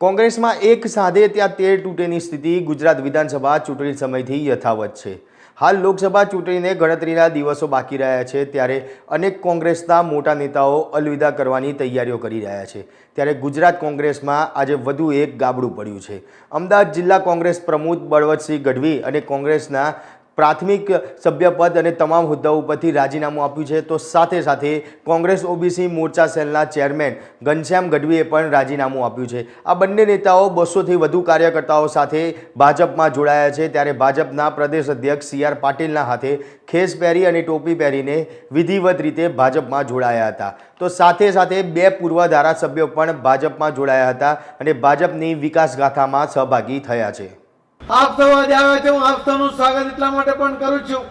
કોંગ્રેસમાં એક સાધે ત્યાં તેર તૂટેની સ્થિતિ ગુજરાત વિધાનસભા ચૂંટણી સમયથી યથાવત છે. હાલ લોકસભા ચૂંટણીને ગણતરીના દિવસો બાકી રહ્યા છે ત્યારે અનેક કોંગ્રેસના મોટા નેતાઓ અલવિદા કરવાની તૈયારીઓ કરી રહ્યા છે. ત્યારે ગુજરાત કોંગ્રેસમાં આજે વધુ એક ગાબડું પડ્યું છે. અમદાવાદ જિલ્લા કોંગ્રેસ પ્રમુખ બળવંતસિંહ ગઢવી અને કોંગ્રેસના પ્રાથમિક સભ્યપદ અને તમામ હોદ્દાઓ ઉપરથી રાજીનામું આપ્યું છે. તો સાથે સાથે કોંગ્રેસ, ઓબીસી, મોરચા સેલના ચેરમેન ઘનશ્યામ ગઢવીએ પણ રાજીનામું આપ્યું છે. આ બંને નેતાઓ બસોથી વધુ કાર્યકર્તાઓ સાથે ભાજપમાં જોડાયા છે. ત્યારે ભાજપના પ્રદેશ અધ્યક્ષ સી આર પાટીલના હાથે ખેસ પહેરી અને ટોપી પહેરીને વિધિવત રીતે ભાજપમાં જોડાયા હતા. તો સાથે સાથે બે પૂર્વ ધારાસભ્યો પણ ભાજપમાં જોડાયા હતા અને ભાજપની વિકાસગાથામાં સહભાગી થયા છે. આપ સૌ આજે આવ્યા છે, હું આપ સૌનું સ્વાગત એટલા માટે પણ કરું છું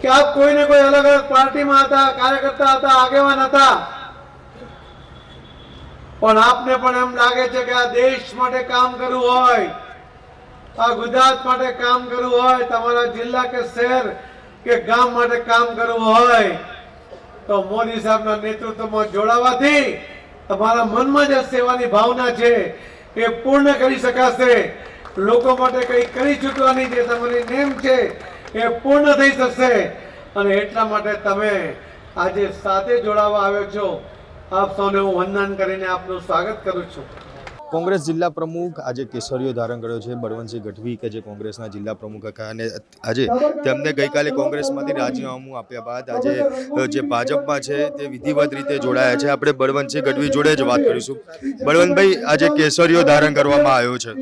કે આપ કોઈ ને કોઈ અલગ અલગ પાર્ટીમાં હતા, કાર્યકર્તા હતા, આગેવાન હતા. પણ આપને પણ એમ લાગે છે કે આ દેશ માટે કામ કરવું હોય, આ ગુજરાત માટે કામ કરવું હોય, તમારા જિલ્લા કે શહેર કે ગામ માટે કામ કરવું હોય, તો મોદી સાહેબના નેતૃત્વમાં જોડાવાથી તમારા મનમાં જે સેવાની ભાવના છે એ પૂર્ણ કરી શકાશે. લોકો માટે કંઈ કરી છૂટવાની જે તમારી નેમ છે, એ પૂર્ણ થઈ શકશે અને એટલા માટે તમે આજે સાથે જોડાવા આવ્યો છો. આપ સૌને હું વંદન કરીને આપનું સ્વાગત કરું છું. કોંગ્રેસ જિલ્લા પ્રમુખ આજે કેસરીઓ ધારણ કર્યો છે. બળવંતસિંહ ગઢવી કે જે કોંગ્રેસના જિલ્લા પ્રમુખ હતા અને આજે તેમને ગઈકાલે કોંગ્રેસમાંથી રાજીનામું આપ્યા બાદ આજે જે ભાજપમાં છે તે વિધિવત રીતે જોડાયા છે. આપણે બળવંતસિંહ ગઢવી જોડે જ વાત કરીશું. બળવંતભાઈ, આજે કેસરીઓ ધારણ કરવામાં આવ્યો છે.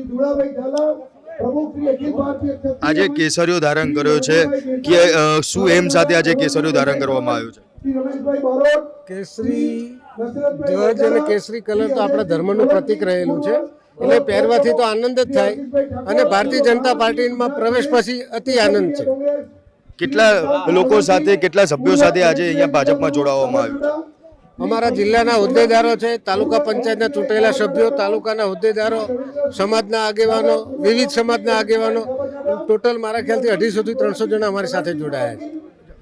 આજે કેસરીઓ ધારણ કર્યો છે કે શું એમ સાથે આજે કેસરીઓ ધારણ કરવામાં આવ્યો છે? કેસરી ધ્વજ અને કેસરી કલર તો આપણા ધર્મનું પ્રતીક રહેલું છે એટલે પહેરવાથી તો આનંદ જ થાય. અને ભારતીય જનતા પાર્ટીમાં પ્રવેશ પછી અતિ આનંદ છે. કેટલા લોકો સાથે કેટલા સભ્યો સાથે આજે અહીંયા ભાજપમાં જોડાવવામાં આવ્યું? અમારા જિલ્લાના હોદ્દેદારો છે તાલુકા પંચાયતના ચૂંટાયેલા સભ્યો તાલુકાના હોદ્દેદારો સમાજના આગેવાનો વિવિધ સમાજના આગેવાનો. ટોટલ મારા ખ્યાલથી અઢીસોથી ત્રણસો જણા અમારી સાથે જોડાયા છે.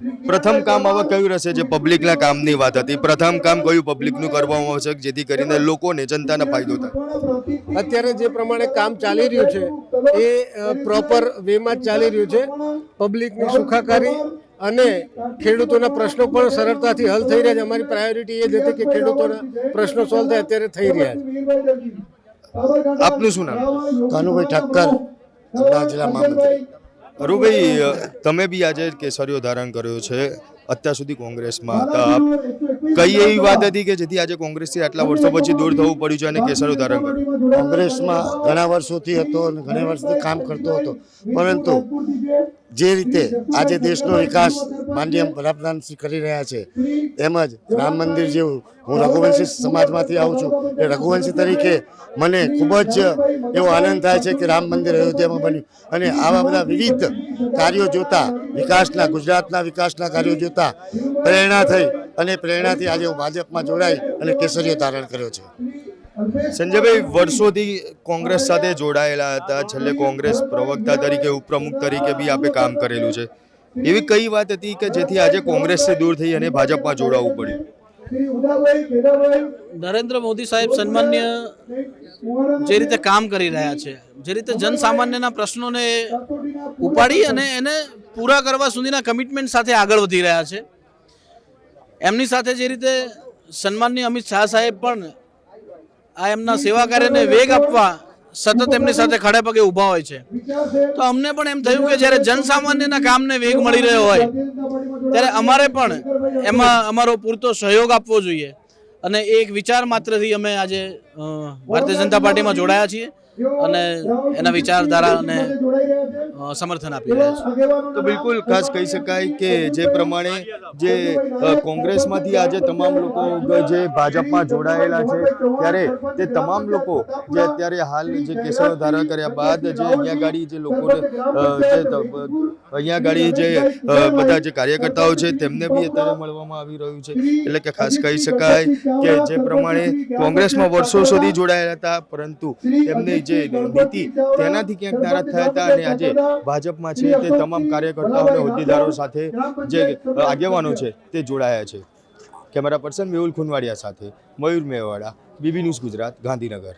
પ્રથમ કામ હવે કયું રહેશે? જે પબ્લિકના કામની વાત હતી. પ્રથમ કામ કયું પબ્લિકનું કરવામાં આવશે? જેથી કરીને લોકોને જનતાને ફાયદો થાય. અત્યારે જે પ્રમાણે કામ ચાલી રહ્યું છે એ પ્રોપર વેમાં જ ચાલી રહ્યું છે. પબ્લિકની સુખાકારી અને ખેડૂતોના પ્રશ્નો પણ સરળતાથી હલ થઈ રહ્યા છે. અમારી પ્રાયોરિટી એ જ હતી કે ખેડૂતોના પ્રશ્નો સોલ્વ થાય. અત્યારે થઈ રહ્યા છે. આપનું શું નામ? કાનુભાઈ ઠક્કર અમદાવાદ જિલ્લા મહામંત્રી. અરુભાઈ તમે બી આજે કેસરીઓ ધારણ કર્યો છે? અત્યાર સુધી કોંગ્રેસમાં હતા. કઈ એવી વાત હતી કે જેથી આજે કોંગ્રેસથી આટલા વર્ષો પછી દૂર થવું પડ્યું છે અને કેસરો ધારણ કોંગ્રેસમાં ઘણા વર્ષોથી હતો અને ઘણા વર્ષથી કામ કરતો હતો. પરંતુ જે રીતે આજે દેશનો વિકાસ માનનીય વડાપ્રધાન શ્રી કરી રહ્યા છે, તેમજ રામ મંદિર જેવું, હું રઘુવંશી સમાજમાંથી આવું છું, એ રઘુવંશી તરીકે મને ખૂબ જ એવો આનંદ થાય છે કે રામ મંદિર અયોધ્યામાં બન્યું. અને આવા બધા વિવિધ કાર્યો જોતા, વિકાસના ગુજરાતના વિકાસના કાર્યો જોતા પ્રેરણા થઈ અને પ્રેરણાથી આજે હું ભાજપમાં જોડાઈ અને કેસરીઓ ધારણ કર્યો છે. સંજયભાઈ, વર્ષોથી કોંગ્રેસ સાથે જોડાયેલા હતા. છેલ્લે કોંગ્રેસ પ્રવક્તા તરીકે, ઉપપ્રમુખ તરીકે બી આપે કામ કરેલું છે. એવી કઈ વાત હતી કે જેથી આજે કોંગ્રેસથી દૂર થઈ અને ભાજપમાં જોડાવવું પડ્યું? નરેન્દ્ર મોદી સાહેબ સન્માન્ય જે રીતે કામ કરી રહ્યા છે, જે રીતે જનસામાન્યના પ્રશ્નોને ઉપાડી અને એને પૂરા કરવા સુધીના કમિટમેન્ટ સાથે આગળ વધી રહ્યા છે. એમની સાથે જે રીતે સન્માનની અમિત શાહ સાહેબ પણ આ એમના સેવા કાર્યને વેગ આપવા સતત એમની સાથે ખડે પગે ઊભા હોય છે. તો અમને પણ એમ થયું કે જ્યારે જનસામાન્યના કામને વેગ મળી રહ્યો હોય ત્યારે અમારે પણ એમાં અમારો પૂરતો સહયોગ આપવો જોઈએ. અને એક વિચાર માત્રથી અમે આજે ભારતીય જનતા પાર્ટીમાં જોડાયા છીએ. અને એના વિચારધારાને સમર્થન આપી રહ્યા છે. તો બિલકુલ ખાસ કહી શકાય કે જે પ્રમાણે જે કોંગ્રેસમાંથી આજે તમામ લોકો જે ભાજપમાં જોડાયેલા છે, ત્યારે તે તમામ લોકો જે અત્યારે હાલ જે કેસરો ધારણ કર્યા બાદ જે અહીંયા ગાડી જે લોકોને જે અહીંયા ગાડી જે બધા જે કાર્યકર્તાઓ છે, તેમને બી અત્યારે મળવામાં આવી રહ્યું છે. એટલે કે ખાસ કહી શકાય કે જે પ્રમાણે કોંગ્રેસમાં વર્ષો સુધી જોડાયેલા હતા, પરંતુ તેમની જે નીતિ તેનાથી ક્યાંક નારાજ થયા હતા અને આજે ભાજપમાં છે તે તમામ કાર્યકર્તાઓ અને હોદ્દેદારો સાથે જે આગેવાનો છે તે જોડાયા છે. કેમેરા પર્સન મેહુલ ખુનવાડિયા સાથે મયુર મેવાડા બીબી ન્યૂઝ ગુજરાત ગાંધીનગર.